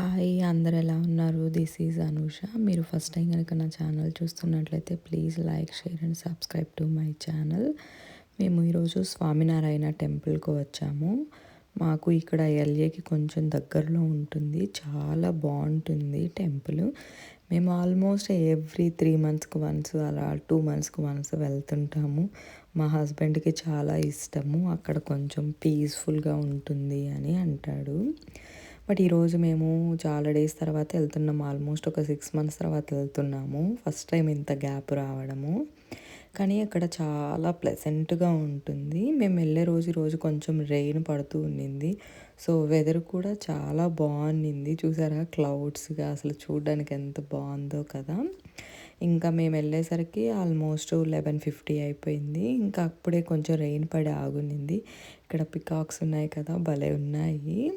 Hi అందరు ఎలా ఉన్నారు? దిస్ ఈజ్ అనూష మీరు ఫస్ట్ టైం కనుక నా ఛానల్ చూస్తున్నట్లయితే please like share and subscribe to my channel మేము ఈరోజు స్వామినారాయణ టెంపుల్కి వచ్చాము. మాకు ఇక్కడ ఎల్ఏకి కొంచెం దగ్గరలో ఉంటుంది. చాలా బాగుంటుంది టెంపుల్ మేము ఆల్మోస్ట్ ఎవ్రీ త్రీ మంత్స్కి వన్స్ అలా టూ మంత్స్కి వన్స్ వెళ్తుంటాము. మా హస్బెండ్కి చాలా ఇష్టము. అక్కడ కొంచెం పీస్ఫుల్గా ఉంటుంది అని అంటాడు. బట్ ఈరోజు మేము చాలా డేస్ తర్వాత వెళ్తున్నాము ఆల్మోస్ట్ ఒక సిక్స్ మంత్స్ తర్వాత వెళ్తున్నాము. ఫస్ట్ టైం ఇంత గ్యాప్ రావడము. కానీ అక్కడ చాలా ప్లెజెంట్గా ఉంటుంది. మేము వెళ్ళే రోజు రోజు కొంచెం రెయిన్ పడుతూ ఉండింది. సో వెదర్ కూడా చాలా బాగుంది చూసారా? క్లౌడ్స్గా అసలు చూడడానికి ఎంత బాగుందో కదా. ఇంకా మేము వెళ్ళేసరికి ఆల్మోస్ట్ లెవెన్ ఫిఫ్టీ అయిపోయింది. ఇంకా అప్పుడే కొంచెం రెయిన్ పడి ఆగునింది. ఇక్కడ పికాక్స్ ఉన్నాయి కదా భలే ఉన్నాయి.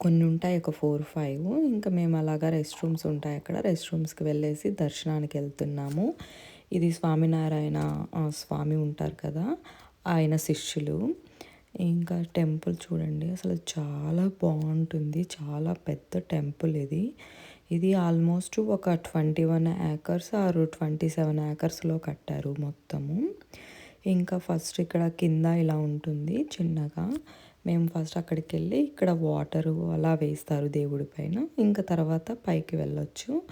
కొన్ని ఉంటాయి ఒక ఫోర్ ఫైవ్. ఇంకా మేము అలాగా రెస్ట్ రూమ్స్ ఉంటాయి అక్కడ. రెస్ట్ రూమ్స్కి వెళ్ళేసి దర్శనానికి వెళ్తున్నాము. ఇది స్వామినారాయణ స్వామి ఉంటారు కదా ఆయన శిష్యులు. ఇంకా టెంపుల్ చూడండి అసలు చాలా బాగుంటుంది. చాలా పెద్ద టెంపుల్ ఇది. ఇది ఆల్మోస్ట్ ఒక ట్వంటీ వన్ ఏకర్స్ ఆరు ట్వంటీ సెవెన్ ఏకర్స్లో కట్టారు మొత్తము. ఇంకా ఫస్ట్ ఇక్కడ కింద ఇలా ఉంటుంది చిన్నగా. మేము ఫస్ట్ అక్కడికి వెళ్ళి ఇక్కడ వాటరు అలా వేస్తారు దేవుడి పైన. ఇంకా తర్వాత పైకి వెళ్ళొచ్చు.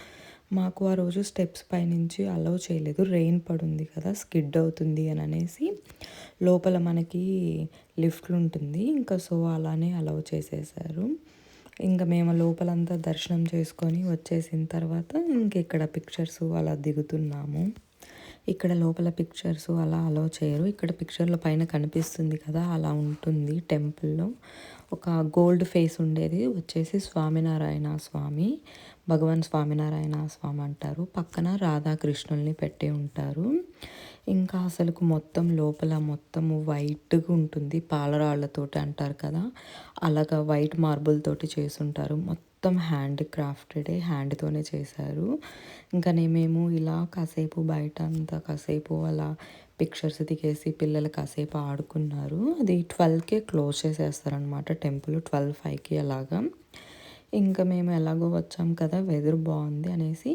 మాకు ఆ రోజు స్టెప్స్ పైనుంచి అలౌ చేయలేదు. రెయిన్ పడుంది కదా స్కిడ్ అవుతుంది అని అనేసి లోపల మనకి లిఫ్ట్లు ఉంటుంది. ఇంకా సో అలానే అలౌ చేసేసారు. ఇంకా మేము లోపలంతా దర్శనం చేసుకొని వచ్చేసిన తర్వాత ఇంక ఇక్కడ పిక్చర్స్ అలా దిగుతున్నాము. ఇక్కడ లోపల పిక్చర్స్ అలా అలో చేయరు. ఇక్కడ పిక్చర్లో పైన కనిపిస్తుంది కదా అలా ఉంటుంది టెంపుల్లో ఒక గోల్డ్ ఫేస్ ఉండేది వచ్చేసి స్వామినారాయణ స్వామి భగవాన్ స్వామినారాయణ స్వామి అంటారు. పక్కన రాధాకృష్ణుల్ని పెట్టి ఉంటారు. ఇంకా అసలుకు మొత్తం లోపల మొత్తము వైట్గా ఉంటుంది. పాలరాళ్ళతోటి అంటారు కదా అలాగా వైట్ మార్బుల్ తోటి చేసుంటారు మొత్తం మొత్తం హ్యాండ్ క్రాఫ్టెడే హ్యాండ్తోనే చేశారు. ఇంకా మేము ఇలా కాసేపు బయట అంతా కాసేపు అలా పిక్చర్స్ దిగేసి పిల్లలు కాసేపు ఆడుకున్నారు. అది ట్వెల్వ్కే క్లోజ్ చేసేస్తారనమాట టెంపుల్ ట్వెల్వ్ ఫైవ్కి అలాగా. ఇంకా మేము ఎలాగో వచ్చాం కదా వెదర్ బాగుంది అనేసి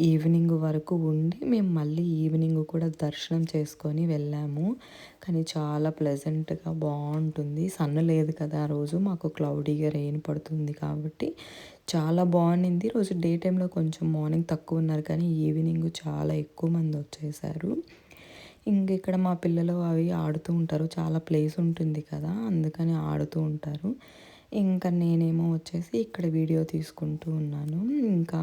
ఈవినింగ్ వరకు ఉండి మేము మళ్ళీ ఈవినింగ్ కూడా దర్శనం చేసుకొని వెళ్ళాము. కానీ చాలా ప్లెజెంట్గా బాగుంటుంది. సన్ లేదు కదా ఆ రోజు మాకు క్లౌడీగా రెయిన్ పడుతుంది కాబట్టి చాలా బాగుండింది. రోజు డే టైంలో కొంచెం మార్నింగ్ తక్కువ ఉన్నారు కానీ ఈవినింగ్ చాలా ఎక్కువ మంది వచ్చేసారు. ఇంక ఇక్కడ మా పిల్లలు అవి ఆడుతూ ఉంటారు. చాలా ప్లేస్ ఉంటుంది కదా అందుకని ఆడుతూ ఉంటారు. ఇంకా నేనేమో వచ్చేసి ఇక్కడ వీడియో తీసుకుంటూ ఉన్నాను. ఇంకా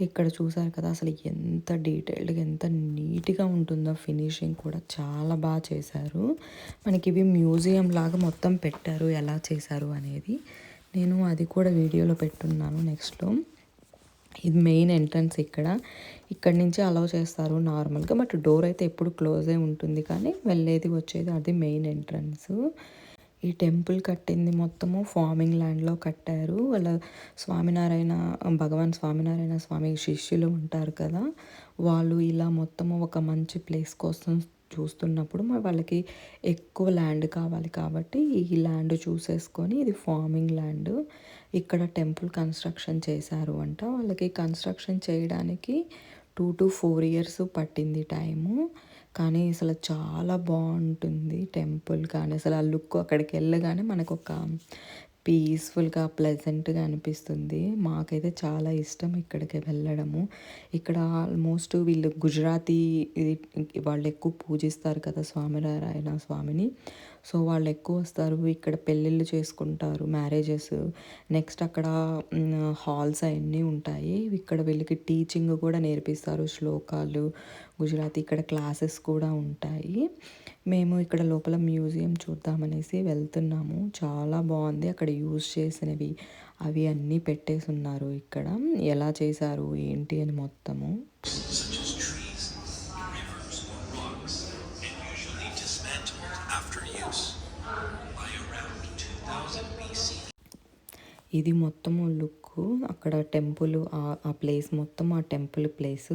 ఇక్కడ చూసారు కదా అసలు ఎంత డీటెయిల్డ్గా ఎంత నీట్గా ఉంటుందో ఫినిషింగ్ కూడా చాలా బాగా చేశారు. మనకి ఇవి మ్యూజియం లాగా మొత్తం పెట్టారు ఎలా చేశారు అనేది. నేను అది కూడా వీడియోలో పెట్టున్నాను నెక్స్ట్లో. ఇది మెయిన్ ఎంట్రన్స్ ఇక్కడ. ఇక్కడ నుంచి అలౌ చేస్తారు నార్మల్గా బట్ డోర్ అయితే ఎప్పుడు క్లోజ్ ఉంటుంది కానీ వెళ్ళేది వచ్చేది అది మెయిన్ ఎంట్రన్స్. ఈ టెంపుల్ కట్టింది మొత్తము ఫార్మింగ్ ల్యాండ్లో కట్టారు. వాళ్ళ స్వామినారాయణ భగవాన్ స్వామినారాయణ స్వామి శిష్యులు ఉంటారు కదా. వాళ్ళు ఇలా మొత్తము ఒక మంచి ప్లేస్ కోసం చూస్తున్నప్పుడు మరి వాళ్ళకి ఎక్కువ ల్యాండ్ కావాలి కాబట్టి ఈ ల్యాండ్ చూసేసుకొని ఇది ఫార్మింగ్ ల్యాండ్. ఇక్కడ టెంపుల్ కన్స్ట్రక్షన్ చేశారు అంట. వాళ్ళకి కన్స్ట్రక్షన్ చేయడానికి టూ టు ఫోర్ ఇయర్స్ పట్టింది టైము. కానీ అసలు చాలా బాగుంటుంది టెంపుల్ కానీ అసలు ఆ లుక్ అక్కడికి వెళ్ళగానే మనకు ఒక పీస్ఫుల్గా ప్లెజెంట్గా అనిపిస్తుంది. మాకైతే చాలా ఇష్టం ఇక్కడికి వెళ్ళడము. ఇక్కడ ఆల్మోస్ట్ వీళ్ళు గుజరాతీ వాళ్ళు ఎక్కువ పూజిస్తారు కదా స్వామినారాయణ స్వామిని. సో వాళ్ళు ఎక్కువ వస్తారు. ఇక్కడ పెళ్ళిళ్ళు చేసుకుంటారు మ్యారేజెస్. నెక్స్ట్ అక్కడ హాల్స్ అవన్నీ ఉంటాయి. ఇక్కడ వీళ్ళకి టీచింగ్ కూడా నేర్పిస్తారు శ్లోకాలు. గుజరాతీ ఇక్కడ క్లాసెస్ కూడా ఉంటాయి. మేము ఇక్కడ లోపల మ్యూజియం చూద్దామనేసి వెళ్తున్నాము. చాలా బాగుంది. అక్కడ యూజ్ చేసినవి అవి అన్నీ పెట్టేసి ఉన్నారు ఇక్కడ. ఎలా చేశారు? ఏంటి అని మొత్తము. ఇది మొత్తము లుక్ అక్కడ టెంపుల్ ఆ ప్లేస్ మొత్తం ఆ టెంపుల్ ప్లేస్.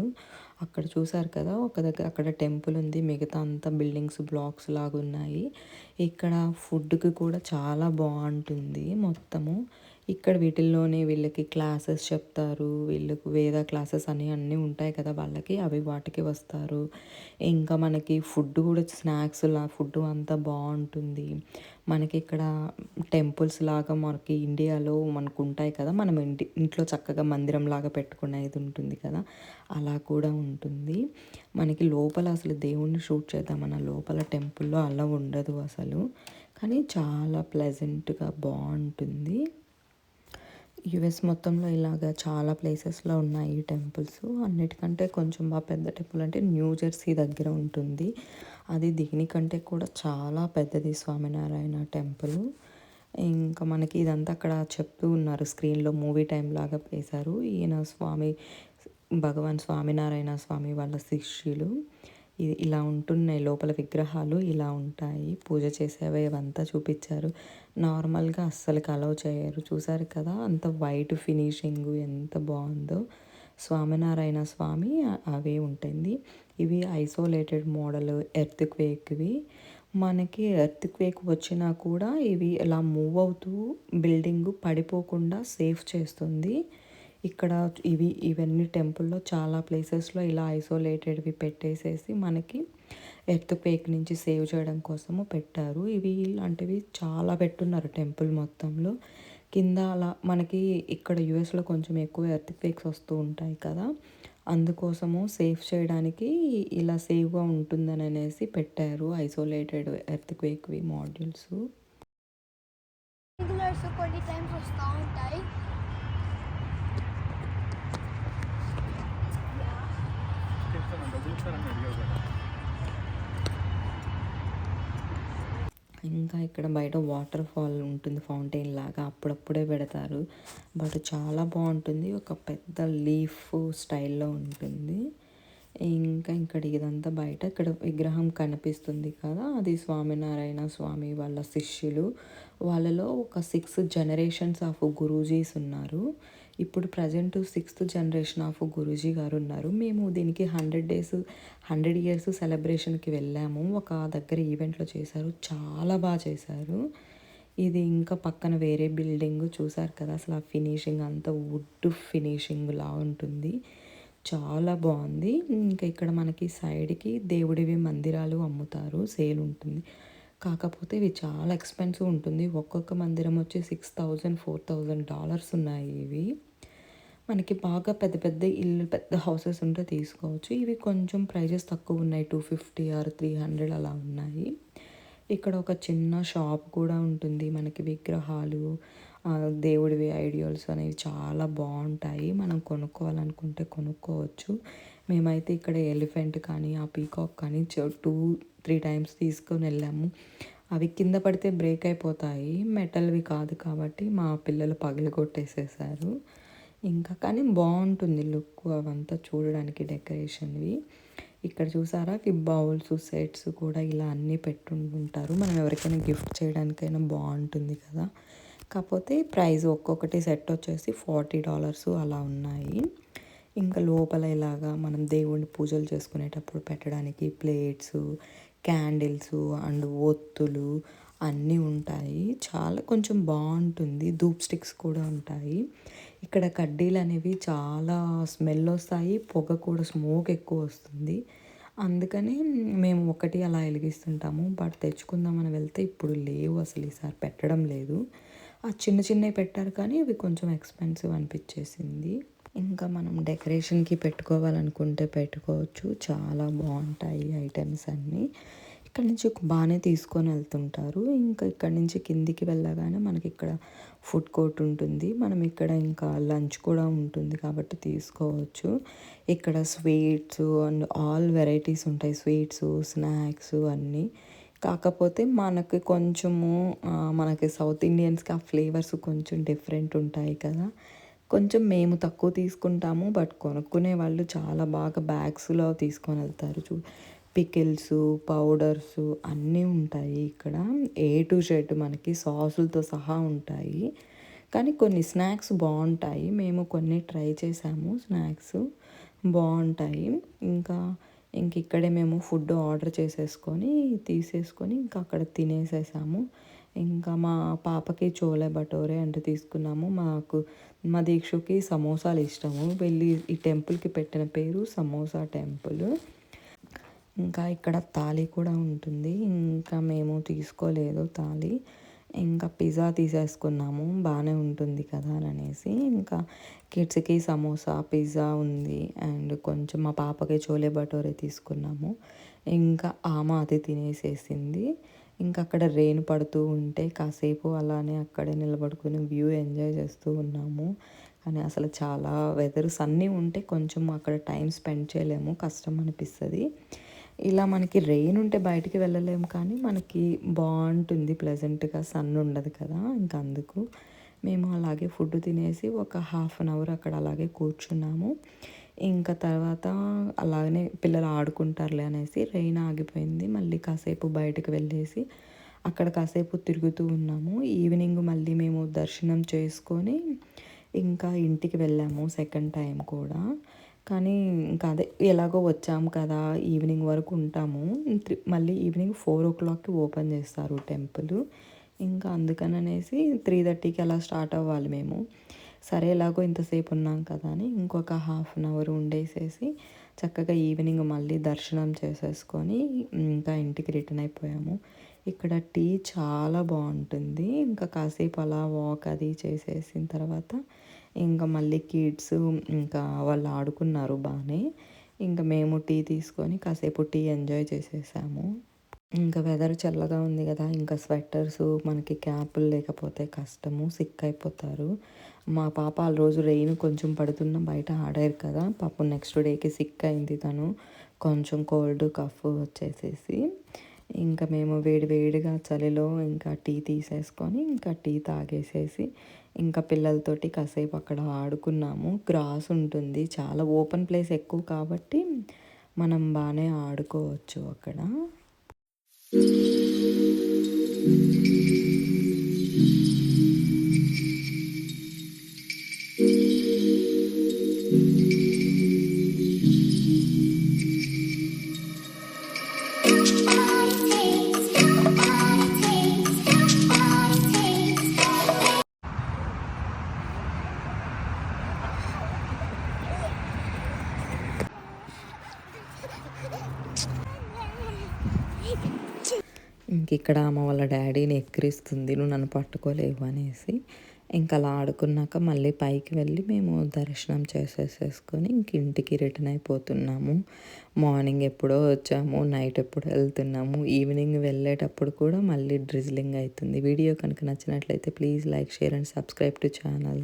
అక్కడ చూసారు కదా ఒక దగ్గర అక్కడ టెంపుల్ ఉంది మిగతా అంతా బిల్డింగ్స్ బ్లాక్స్ లాగా ఉన్నాయి ఇక్కడ ఫుడ్కి కూడా చాలా బాగుంటుంది మొత్తము. ఇక్కడ వీటిల్లోనే వీళ్ళకి క్లాసెస్ చెప్తారు. వీళ్ళకు వేద క్లాసెస్ అని అన్నీ ఉంటాయి కదా వాళ్ళకి. అవి వాటికి వస్తారు. ఇంకా మనకి ఫుడ్ కూడా స్నాక్స్ లా ఫుడ్ అంతా బాగుంటుంది. మనకి ఇక్కడ టెంపుల్స్ లాగా మనకి ఇండియాలో మనకు ఉంటాయి కదా. మనం ఇంటి ఇంట్లో చక్కగా మందిరం లాగా పెట్టుకునేది ఉంటుంది కదా. అలా కూడా ఉంటుంది. మనకి లోపల అసలు దేవుణ్ణి షూట్ చేద్దామన్న లోపల టెంపుల్లో అలా ఉండదు అసలు. కానీ చాలా ప్లెజెంట్గా బాగుంటుంది. యుఎస్ మొత్తంలో ఇలాగ చాలా ప్లేసెస్లో ఉన్నాయి ఈ టెంపుల్స్. అన్నిటికంటే కొంచెం బాగా పెద్ద టెంపుల్ అంటే న్యూ జెర్సీ దగ్గర ఉంటుంది. అది దీనికంటే కూడా చాలా పెద్దది స్వామినారాయణ టెంపుల్. ఇంకా మనకి ఇదంతా అక్కడ చెప్తూ ఉన్నారు స్క్రీన్లో మూవీ టైం లాగా వేశారు. ఈయన స్వామి భగవాన్ స్వామినారాయణ స్వామి వాళ్ళ శిష్యులు. ఇది ఇలా ఉంటున్నాయి. లోపల విగ్రహాలు ఇలా ఉంటాయి. పూజ చేసేవి ఇవంతా చూపించారు. నార్మల్గా అస్సలు అలౌ చేయరు. చూసారు కదా అంత వైట్ ఫినిషింగ్ ఎంత బాగుందో. స్వామినారాయణ స్వామి అవే ఉంటుంది ఇవి ఐసోలేటెడ్ మోడల్ ఎర్త్ క్వేక్వి మనకి ఎర్త్ క్వేక్ వచ్చినా కూడా ఇవి ఇలా మూవ్ అవుతూ బిల్డింగ్ పడిపోకుండా సేఫ్ చేస్తుంది. ఇక్కడ ఇవి ఇవన్నీ టెంపుల్లో చాలా ప్లేసెస్లో ఇలా ఐసోలేటెడ్వి పెట్టేసేసి మనకి ఎర్త్ పేక్ నుంచి సేవ్ చేయడం కోసము పెట్టారు. ఇవి ఇలాంటివి చాలా పెట్టున్నారు టెంపుల్ మొత్తంలో. కింద అలా మనకి ఇక్కడ యుఎస్లో కొంచెం ఎక్కువ ఎర్త్ పేక్స్ వస్తూ ఉంటాయి కదా. అందుకోసము సేఫ్ చేయడానికి ఇలా సేఫ్గా ఉంటుందని అనేసి పెట్టారు ఐసోలేటెడ్ ఎర్త్ క్వేక్వి మాడ్యూల్స్ కొన్ని టైమ్స్ వస్తూ ఉంటాయి ఇంకా ఇక్కడ బయట వాటర్ ఫాల్ ఉంటుంది ఫౌంటైన్ లాగా అప్పుడప్పుడే పెడతారు. బట్ చాలా బాగుంటుంది. ఒక పెద్ద లీఫ్ స్టైల్లో ఉంటుంది. ఇంకా ఇక్కడ ఇదంతా బయట ఇక్కడ విగ్రహం కనిపిస్తుంది కదా అది స్వామినారాయణ స్వామి వాళ్ళ శిష్యులు. వాళ్ళలో ఒక సిక్స్ జనరేషన్స్ ఆఫ్ గురూజీస్ ఉన్నారు. ఇప్పుడు present sixth generation of Guruji గారు ఉన్నారు. మేము దీనికి హండ్రెడ్ డేస్ హండ్రెడ్ ఇయర్స్ సెలబ్రేషన్కి వెళ్ళాము. ఒక దగ్గర ఈవెంట్లో చేశారు. చాలా బాగా చేశారు. ఇది ఇంకా పక్కన వేరే బిల్డింగ్ చూసారు కదా అసలు ఆ ఫినిషింగ్ అంతా వుడ్ ఫినిషింగ్ లా ఉంటుంది. చాలా బాగుంది ఇంకా ఇక్కడ మనకి సైడ్కి దేవుడివి మందిరాలు అమ్ముతారు. సేల్ ఉంటుంది. కాకపోతే ఇవి చాలా ఎక్స్పెన్సివ్ ఉంటుంది. ఒక్కొక్క మందిరం వచ్చి six thousand four thousand dollars ఉన్నాయి ఇవి. మనకి బాగా పెద్ద పెద్ద ఇల్లు పెద్ద హౌసెస్ ఉంటే తీసుకోవచ్చు. ఇవి కొంచెం ప్రైజెస్ తక్కువ ఉన్నాయి. Two fifty or three hundred అలా ఉన్నాయి. ఇక్కడ ఒక చిన్న షాప్ కూడా ఉంటుంది. మనకి విగ్రహాలు దేవుడివి ఐడియల్స్ అనేవి చాలా బాగుంటాయి. మనం కొనుక్కోవాలనుకుంటే కొనుక్కోవచ్చు. మేమైతే ఇక్కడ ఎలిఫెంట్ కానీ ఆ పీకాక్ కానీ టూ త్రీ టైమ్స్ తీసుకొని వెళ్ళాము. అవి కింద పడితే బ్రేక్ అయిపోతాయి. మెటల్వి కాదు కాబట్టి మా పిల్లలు పగలు కొట్టేసేసారు ఇంకా కానీ బాగుంటుంది లుక్ అవంతా చూడడానికి డెకరేషన్వి. ఇక్కడ చూసారా? ఈ బౌల్స్ సెట్స్ కూడా ఇలా అన్నీ పెట్టుంటారు. మనం ఎవరికైనా గిఫ్ట్ చేయడానికైనా బాగుంటుంది కదా. కాకపోతే ప్రైస్ ఒక్కొక్కటి సెట్ వచ్చేసి ఫార్టీ డాలర్స్ అలా ఉన్నాయి. ఇంకా లోపల ఇలాగా మనం దేవుడిని పూజలు చేసుకునేటప్పుడు పెట్టడానికి ప్లేట్స్ క్యాండిల్స్ అండ్ ఒత్తులు అన్నీ ఉంటాయి. చాలా కొంచెం బాగుంటుంది. ధూప్ స్టిక్స్ కూడా ఉంటాయి. ఇక్కడ కడ్డీలు అనేవి చాలా స్మెల్ వస్తాయి. పొగ కూడా స్మోక్ ఎక్కువ వస్తుంది. అందుకని మేము ఒకటి అలా వెలిగిస్తుంటాము. బట్ తెచ్చుకుందామని వెళ్తే ఇప్పుడు లేవు అసలు ఈసారి పెట్టడం లేదు. ఆ చిన్న చిన్నవి పెట్టారు కానీ ఇవి కొంచెం ఎక్స్పెన్సివ్ అనిపించేసింది. ఇంకా మనం డెకరేషన్కి పెట్టుకోవాలనుకుంటే పెట్టుకోవచ్చు. చాలా బాగుంటాయి ఐటమ్స్ అన్నీ. ఇక్కడ నుంచి బాగానే తీసుకొని వెళ్తుంటారు. ఇంకా ఇక్కడ నుంచి కిందికి వెళ్ళగానే మనకి ఇక్కడ ఫుడ్ కోర్ట్ ఉంటుంది. మనం ఇక్కడ ఇంకా లంచ్ కూడా ఉంటుంది కాబట్టి తీసుకోవచ్చు. ఇక్కడ స్వీట్స్ అండ్ ఆల్ వెరైటీస్ ఉంటాయి. స్వీట్స్ స్నాక్స్ అన్నీ. కాకపోతే మనకి కొంచెము మనకి సౌత్ ఇండియన్స్కి ఆ ఫ్లేవర్స్ కొంచెం డిఫరెంట్ ఉంటాయి కదా. కొంచెం మేము తక్కువ తీసుకుంటాము. బట్ కొనుక్కునే వాళ్ళు చాలా బాగా బ్యాగ్స్లో తీసుకొని వెళ్తారు. చూ పికిల్స్ పౌడర్స్ అన్నీ ఉంటాయి ఇక్కడ. ఏ టు జెడ్ మనకి సాసులతో సహా ఉంటాయి. కానీ కొన్ని స్నాక్స్ బాగుంటాయి. మేము కొన్ని ట్రై చేసాము. స్నాక్స్ బాగుంటాయి. ఇంకా ఇంక ఇక్కడే మేము ఫుడ్ ఆర్డర్ చేసేసుకొని తీసేసుకొని ఇంకా అక్కడ తినేసేసాము. ఇంకా మా పాపకి చోలే భటోరే అంటే తీసుకున్నాము. మాకు మా దీక్షకి సమోసాలు ఇష్టము. వెళ్ళి ఈ టెంపుల్కి పెట్టిన పేరు సమోసా టెంపుల్. ఇంకా ఇక్కడ తాళి కూడా ఉంటుంది. ఇంకా మేము తీసుకోలేదు తాళి. ఇంకా పిజ్జా తీసేసుకున్నాము. బాగానే ఉంటుంది కదా అని అనేసి. ఇంకా కిడ్స్కి సమోసా పిజ్జా ఉంది. అండ్ కొంచెం మా పాపకి చోలే భటోరే తీసుకున్నాము. ఇంకా ఆమె అది తినేసేసింది. ఇంకా అక్కడ రెయిన్ పడుతూ ఉంటే కాసేపు అలానే అక్కడే నిలబడుకుని వ్యూ ఎంజాయ్ చేస్తూ ఉన్నాము. కానీ అసలు చాలా వెదర్ సన్నీ ఉంటే కొంచెం అక్కడ టైం స్పెండ్ చేయలేము. కష్టం అనిపిస్తుంది. ఇలా మనకి రెయిన్ ఉంటే బయటికి వెళ్ళలేము కానీ మనకి బాగుంటుంది ప్లెజెంట్గా సన్ ఉండదు కదా. ఇంకా అందుకు మేము అలాగే ఫుడ్ తినేసి ఒక హాఫ్ అన్ అవర్ అక్కడ అలాగే కూర్చున్నాము. ఇంకా తర్వాత అలాగనే పిల్లలు ఆడుకుంటారులే అనేసి రెయిన్ ఆగిపోయింది. మళ్ళీ కాసేపు బయటకు వెళ్ళేసి అక్కడ కాసేపు తిరుగుతూ ఉన్నాము. ఈవినింగ్ మళ్ళీ మేము దర్శనం చేసుకొని ఇంకా ఇంటికి వెళ్ళాము సెకండ్ టైం కూడా. కానీ ఇంకా అదే ఎలాగో వచ్చాము కదా ఈవినింగ్ వరకు ఉంటాము. మళ్ళీ ఈవినింగ్ ఫోర్ ఓ క్లాక్కి ఓపెన్ చేస్తారు టెంపుల్. ఇంకా అందుకని అనేసి త్రీ థర్టీకి అలా స్టార్ట్ అవ్వాలి మేము. సరే ఎలాగో ఇంతసేపు ఉన్నాం కదా అని ఇంకొక హాఫ్ అన్ అవర్ ఉండేసేసి చక్కగా ఈవినింగ్ మళ్ళీ దర్శనం చేసేసుకొని ఇంకా ఇంటికి రిటర్న్ అయిపోయాము. ఇక్కడ టీ చాలా బాగుంటుంది. ఇంకా కాసేపు అలా వాక్ అది చేసేసిన తర్వాత ఇంకా మళ్ళీ కిడ్స్ ఇంకా వాళ్ళు ఆడుకున్నారు బాగానే. ఇంకా మేము టీ తీసుకొని కాసేపు టీ ఎంజాయ్ చేసేసాము. ఇంకా వెదర్ చల్లగా ఉంది కదా ఇంకా స్వెటర్స్ మనకి క్యాపులు లేకపోతే కష్టము సిక్ అయిపోతారు. మా పాప ఆ రోజు రెయిన్ కొంచెం పడుతున్న బయట ఆడారు కదా పాపం నెక్స్ట్ డేకి సిక్ అయింది తను. కొంచెం కోల్డ్ కఫ్ వచ్చేసేసి. ఇంకా మేము వేడి వేడిగా చలిలో ఇంకా టీ తీసేసుకొని ఇంకా టీ తాగేసేసి ఇంకా పిల్లలతోటి కాసేపు అక్కడ ఆడుకున్నాము. గ్రాస్ ఉంటుంది. చాలా ఓపెన్ ప్లేస్ ఎక్కువ కాబట్టి మనం బాగానే ఆడుకోవచ్చు అక్కడ. ఇక్కడ అమ్మ వాళ్ళ డాడీని ఎక్కిరిస్తుంది నువ్వు నన్ను పట్టుకోలేవు అనేసి. ఇంకా అలా ఆడుకున్నాక మళ్ళీ పైకి వెళ్ళి మేము దర్శనం చేసేసేసుకొని ఇంక ఇంటికి రిటర్న్ అయిపోతున్నాము. మార్నింగ్ ఎప్పుడో వచ్చాము నైట్ ఎప్పుడో వెళ్తున్నాము ఈవినింగ్ వెళ్ళేటప్పుడు కూడా మళ్ళీ డ్రిజ్లింగ్ అవుతుంది. వీడియో కనుక నచ్చినట్లయితే please like share and subscribe to channel.